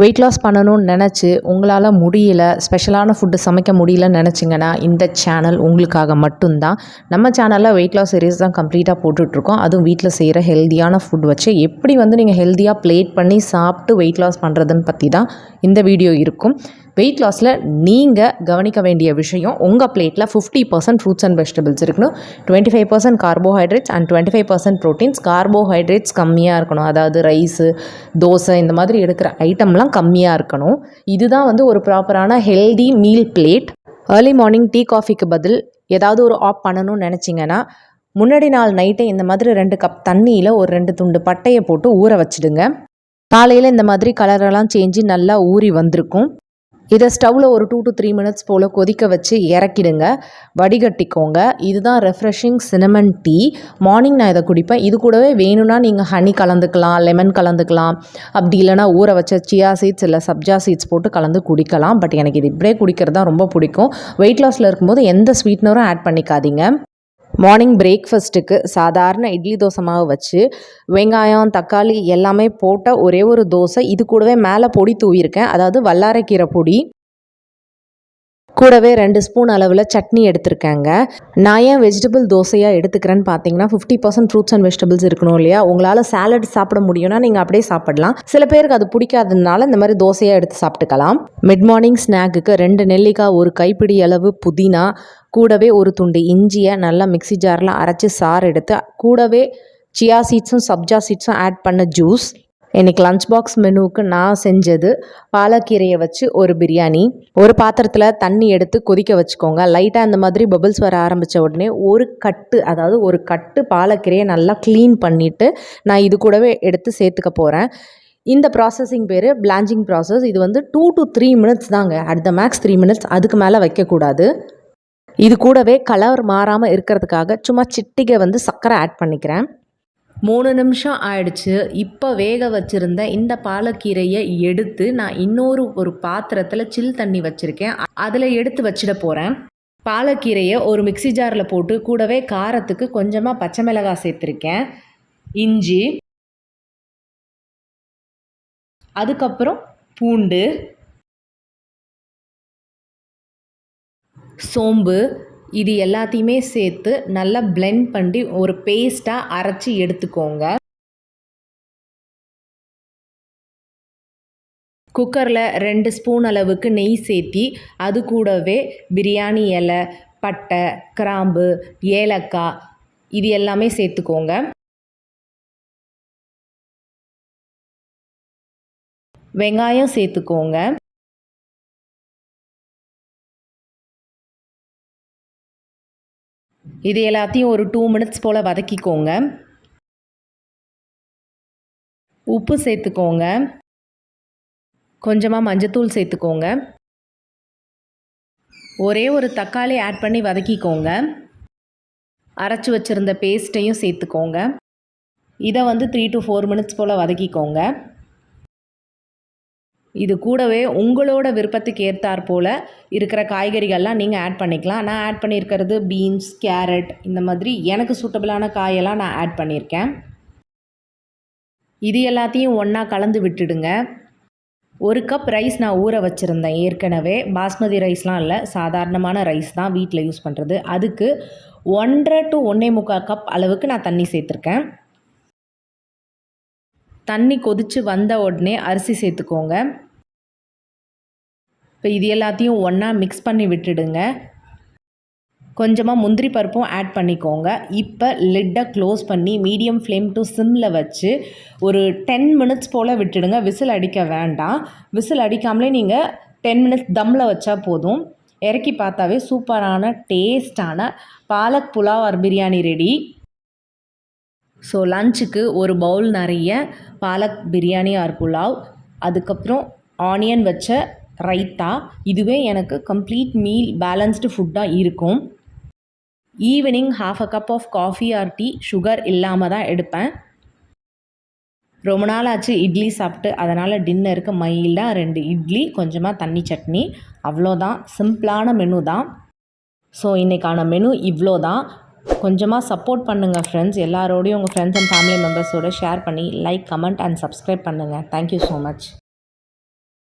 Weight loss பண்ணணும்னு நினச்சி உங்களால் முடியல ஸ்பெஷலான ஃபுட்டு சமைக்க முடியலன்னு நினச்சிங்கன்னா இந்த சேனல் உங்களுக்காக மட்டும்தான். நம்ம சேனலில் வெயிட் லாஸ் சீரீஸ் தான் கம்ப்ளீட்டாக போட்டுட்ருக்கோம். அதுவும் வீட்டில் செய்கிற ஹெல்த்தியான ஃபுட் வச்சு எப்படி வந்து நீங்கள் ஹெல்த்தியாக ப்ளேட் பண்ணி சாப்பிட்டு வெயிட் லாஸ் பண்ணுறதுன்னு பற்றி தான் இந்த வீடியோ இருக்கும். வெயிட் லாஸில் நீங்கள் கவனிக்க வேண்டிய விஷயம் உங்கள் பிளேட்டில் fifty percent fruits and vegetables இருக்கணும். Twenty five percent carbohydrates and twenty five percent proteins carbohydrates கம்மியாக இருக்கணும். அதாவது ரைஸு தோசை இந்த மாதிரி எடுக்கிற ஐட்டம்லாம் கம்மியாக இருக்கணும். இதுதான் வந்து ஒரு ப்ராப்பரான healthy meal plate early morning tea காஃபிக்கு பதில் ஏதாவது ஒரு ஆப் பண்ணணும்னு நினச்சிங்கன்னா முன்னாடி நாள் நைட்டே இந்த மாதிரி ரெண்டு கப் தண்ணியில் ஒரு ரெண்டு துண்டு பட்டையை போட்டு ஊற வச்சுடுங்க. காலையில் இந்த மாதிரி கலரெல்லாம் சேஞ்சு நல்லா ஊறி வந்திருக்கும். இதை ஸ்டவ்வில் ஒரு டூ டு த்ரீ மினிட்ஸ் போல் கொதிக்க வச்சு இறக்கிடுங்க. வடிகட்டிக்கோங்க. இதுதான் ரெஃப்ரெஷிங் சினமன் டீ மார்னிங் நான் இதை குடிப்பேன். இது கூடவே வேணும்னா நீங்கள் ஹனி கலந்துக்கலாம் லெமன் கலந்துக்கலாம். அப்படி இல்லைனா ஊற வச்ச சியா சீட்ஸ் இல்லை சப்ஜா சீட்ஸ் போட்டு கலந்து குடிக்கலாம். பட் எனக்கு இது இப்படியே குடிக்கிறது தான் ரொம்ப பிடிக்கும். வெயிட் லாஸில் இருக்கும்போது எந்த ஸ்வீட்னரும் ஆட் பண்ணிக்காதீங்க. மார்னிங் பிரேக்ஃபஸ்ட்டுக்கு சாதாரண இட்லி தோசை மாவு வச்சு வெங்காயம் தக்காளி எல்லாமே போட்ட ஒரே ஒரு தோசை. இது கூடவே மேலே பொடி தூவியிருக்கேன். அதாவது வல்லாரைக்கீரை பொடி. கூடவே ரெண்டு ஸ்பூன் அளவில் சட்னி எடுத்திருக்காங்க. நான் ஏன் வெஜிடபிள் தோசையாக எடுத்துக்கிறேன்னு பார்த்தீங்கன்னா fifty percent fruits and vegetables இருக்கணும் இல்லையா? உங்களால் சாலட் சாப்பிட முடியும்னா நீங்கள் அப்படியே சாப்பிடலாம். சில பேருக்கு அது பிடிக்காததுனால இந்த மாதிரி தோசையாக எடுத்து சாப்பிட்டுக்கலாம். மிட் மார்னிங் ஸ்நாக்குக்கு ரெண்டு நெல்லிக்காய் ஒரு கைப்பிடி அளவு புதினா கூடவே ஒரு துண்டு இஞ்சியை நல்லா மிக்சி ஜாரில் அரைச்சி சாறு எடுத்து கூடவே சியா சீட்ஸும் சப்ஜா சீட்ஸும் ஆட் பண்ண ஜூஸ் இன்றைக்கி லஞ்ச் பாக்ஸ் மெனுவுக்கு நான் செஞ்சது பாலக்கீரையை வச்சு ஒரு பிரியாணி. ஒரு பாத்திரத்தில் தண்ணி எடுத்து கொதிக்க வச்சுக்கோங்க. லைட்டாக இந்த மாதிரி பபிள்ஸ் வர ஆரம்பித்த உடனே ஒரு கட்டு அதாவது ஒரு கட்டு பாலக்கீரையை நல்லா க்ளீன் பண்ணிவிட்டு நான் இது கூடவே எடுத்து சேர்த்துக்க போகிறேன் இந்த ப்ராசஸிங் பேர் பிளாஞ்சிங் ப்ராசஸ் இது வந்து டூ டு த்ரீ மினிட்ஸ் தாங்க. At the max three minutes அதுக்கு மேலே வைக்கக்கூடாது. இது கூடவே கலர் மாறாமல் இருக்கிறதுக்காக சும்மா சிட்டிகை வந்து சர்க்கரை ஆட் பண்ணிக்கிறேன். மூணு நிமிஷம் ஆயிடுச்சு. இப்போ வேக வச்சுருந்த இந்த பாலக்கீரையை எடுத்து நான் இன்னொரு ஒரு பாத்திரத்தில் சில் தண்ணி வச்சுருக்கேன். அதில் எடுத்து வச்சிட போகிறேன் பாலக்கீரையை ஒரு மிக்சி ஜாரில் போட்டு கூடவே காரத்துக்கு கொஞ்சமாக பச்சை மிளகாய் சேர்த்துருக்கேன். இஞ்சி. அதுக்கப்புறம் பூண்டு. சோம்பு. இது எல்லாத்தையுமே சேர்த்து நல்லா பிளெண்ட் பண்ணி ஒரு பேஸ்ட்டாக அரைச்சி எடுத்துக்கோங்க. குக்கரில் ரெண்டு ஸ்பூன் அளவுக்கு நெய் சேர்த்தி அது கூடவே பிரியாணி இலை பட்டை கிராம்பு ஏலக்காய் இது எல்லாமே சேர்த்துக்கோங்க. வெங்காயம் சேர்த்துக்கோங்க. இது எல்லாத்தையும் ஒரு டூ மினிட்ஸ் போல் வதக்கிக்கோங்க. உப்பு சேர்த்துக்கோங்க. கொஞ்சமாக மஞ்சத்தூள் சேர்த்துக்கோங்க. ஒரே ஒரு தக்காளி ஆட் பண்ணி வதக்கிக்கோங்க. அரைச்சி வச்சுருந்த பேஸ்ட்டையும் சேர்த்துக்கோங்க. இதை வந்து த்ரீ டு ஃபோர் மினிட்ஸ் போல் வதக்கிக்கோங்க. இது கூடவே உங்களோட விருப்பத்துக்கு ஏற்றாற் போல் இருக்கிற காய்கறிகள்லாம் நீங்கள் ஆட் பண்ணிக்கலாம். நான் ஆட் பண்ணியிருக்கிறது பீன்ஸ் கேரட் இந்த மாதிரி எனக்கு சூட்டபிளான காயெல்லாம் நான் ஆட் பண்ணியிருக்கேன். இது எல்லாத்தையும் ஒன்றா கலந்து விட்டுடுங்க. ஒரு கப் ரைஸ் நான் ஊற வச்சுருந்தேன். ஏற்கனவே பாஸ்மதி ரைஸ்லாம் இல்லை. சாதாரணமான ரைஸ் தான் வீட்டில் யூஸ் பண்ணுறது அதுக்கு ஒன்றரை டு ஒன்றே முக்கால் கப் அளவுக்கு நான் தண்ணி சேர்த்துருக்கேன். தண்ணி கொதித்து வந்த உடனே அரிசி சேர்த்துக்கோங்க. இப்போ இது எல்லாத்தையும் ஒன்றா மிக்ஸ் பண்ணி விட்டுடுங்க. கொஞ்சமாக முந்திரி பருப்பும் ஆட் பண்ணிக்கோங்க. இப்போ லிட்டை க்ளோஸ் பண்ணி மீடியம் ஃப்ளேம் டு சிம்மில் வச்சு ஒரு டென் மினிட்ஸ் போல் விட்டுடுங்க. விசில் அடிக்க வேண்டாம். விசில் அடிக்காமலே நீங்கள் டென் மினிட்ஸ் தம்மில் வச்சா போதும். இறக்கி பார்த்தாவே சூப்பரான டேஸ்டான palak pulao or biryani ready so லஞ்சுக்கு ஒரு பவுல் நிறைய பாலக் பிரியாணி ஆர் புலாவ். அதுக்கப்புறம் ஆனியன் வச்ச ரைத்தா. இதுவே எனக்கு கம்ப்ளீட் மீல் பேலன்ஸ்டு ஃபுட்டாக இருக்கும். Evening half a cup of coffee or tea sugar இல்லாமல் தான் எடுப்பேன். ரொம்ப நாள் ஆச்சு இட்லி சாப்பிட்டு. அதனால் டின்னருக்கு மைல்டாக ரெண்டு இட்லி கொஞ்சமாக தண்ணி சட்னி. அவ்வளோதான். சிம்பிளான மெனு தான். ஸோ இன்றைக்கான மெனு இவ்வளோ தான் கொஞ்சமாக சப்போர்ட் பண்ணுங்கள் ஃப்ரெண்ட்ஸ் எல்லாரோடையும் உங்கள் ஃப்ரெண்ட்ஸ் அண்ட் ஃபேமிலி மெம்பர்ஸோடு ஷேர் பண்ணி லைக் கமெண்ட் அண்ட் சப்ஸ்கிரைப் பண்ணுங்கள் தேங்க்யூ ஸோ மச்